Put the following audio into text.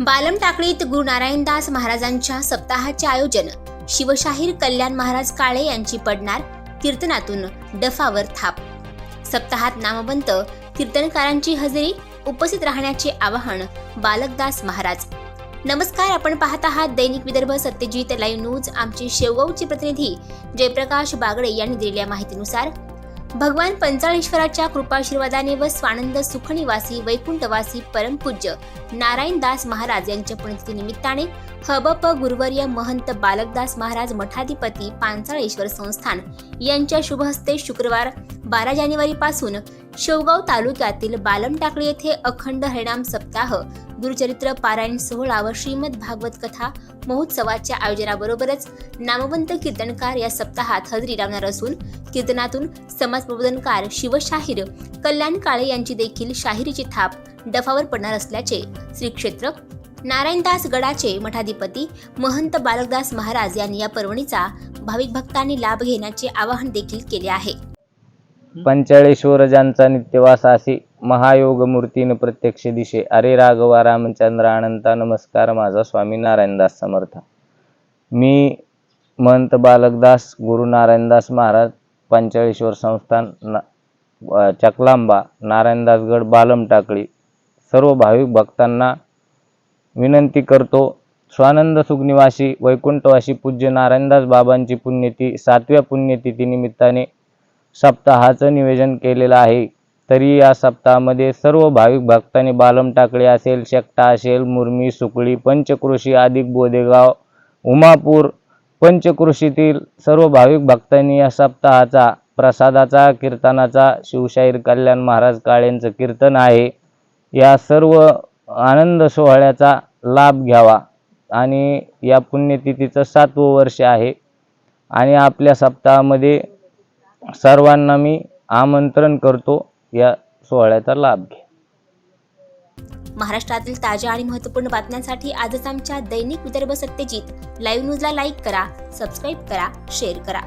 बालम टाकळीत गुरु नारायणदास महाराजांच्या सप्ताहाचे आयोजन. शिवशाहीर कल्याण महाराज काळे यांची पडणार कीर्तनातून डफावर थाप. सप्ताहात नामवंत कीर्तनकारांची हजेरी उपस्थित राहण्याचे आवाहन बालकदास महाराज. नमस्कार आपण पाहत आहात दैनिक विदर्भ सत्यजित लाईव्ह न्यूज. आमचे शेवगावचे प्रतिनिधी जयप्रकाश बागडे यांनी दिलेल्या माहितीनुसार भगवान पंचाळेश्वराच्या कृपाशीर्वादाने व स्वानंद सुखनिवासी वैकुंठवासी परमपूज्य नारायणदास महाराज यांच्या पुण्यतिथी निमित्ताने हबप गुरुवर्य महंत बालकदास महाराज मठाधिपती पांचाळेश्वर संस्थान यांच्या शुभहस्ते शुक्रवार बारा जानेवारी पासून शेवगाव तालुक्यातील बालमटाकळी येथे अखंड हरिणाम सप्ताह गुरुचरित्र पारायण सोहळा व श्रीमद भागवत कथा महोत्सवाच्या आयोजनाबरोबरच नामवंत कीर्तनकार या सप्ताहात हजेरी लावणार असून कीर्तनातून समाज प्रबोधनकार शिवशाहीर कल्याण काळे यांची देखील शाहिरीची थाप डफावर पडणार असल्याचे श्री क्षेत्र नारायणदास गडाचे मठाधिपती महंत बालकदास महाराज यांनी या पर्वणीचा भाविक भक्तांनी लाभ घेण्याचे आवाहन देखील केले आहे. पंचाळेश्वर ज्यांचा नित्यवास असे महायोग मूर्तीन प्रत्यक्ष दिशे. अरे राघवा रामचंद्र अनंता नमस्कार. माझा स्वामी नारायणदास समर्थ. मी महंत बालकदास गुरु नारायणदास महाराज पंचाळेश्वर संस्थान ना चकलांबा नारायणदासगड बालम टाकळी. सर्व भाविक भक्तांना विनंती करतो स्वानंद सुखनिवासी वैकुंठवासी पूज्य नारायणदास बाबांची पुण्यती सातव्या पुण्यतिथी निमित्ताने सप्ताहाचं नियोजन केलेलं आहे. तरी या सप्ताहामध्ये सर्व भाविक भक्तांनी बालम टाकळी असेल शेकटा असेल मुरमी सुकळी पंचकृषी अधिक बोदेगाव उमापूर पंचकृषीतील सर्व भाविक भक्तांनी या सप्ताहाचा प्रसादाचा कीर्तनाचा शिवशाहीर कल्याण महाराज काळेंचं कीर्तन आहे. या सर्व आनंद सोहळ्याचा लाभ घ्यावा. आणि या पुण्यतिथीचं सातवं वर्ष आहे. आणि आपल्या सप्ताहामध्ये सर्वांना मी आमंत्रण करतो. या सोहळ्याचा लाभ घ्या महाराष्ट्रातील ताज्या आणि महत्त्वपूर्ण बातम्यांसाठी आजच आमच्या दैनिक विदर्भ सत्यजित. लाईव्ह न्यूजला लाईक करा सबस्क्राईब करा शेअर करा.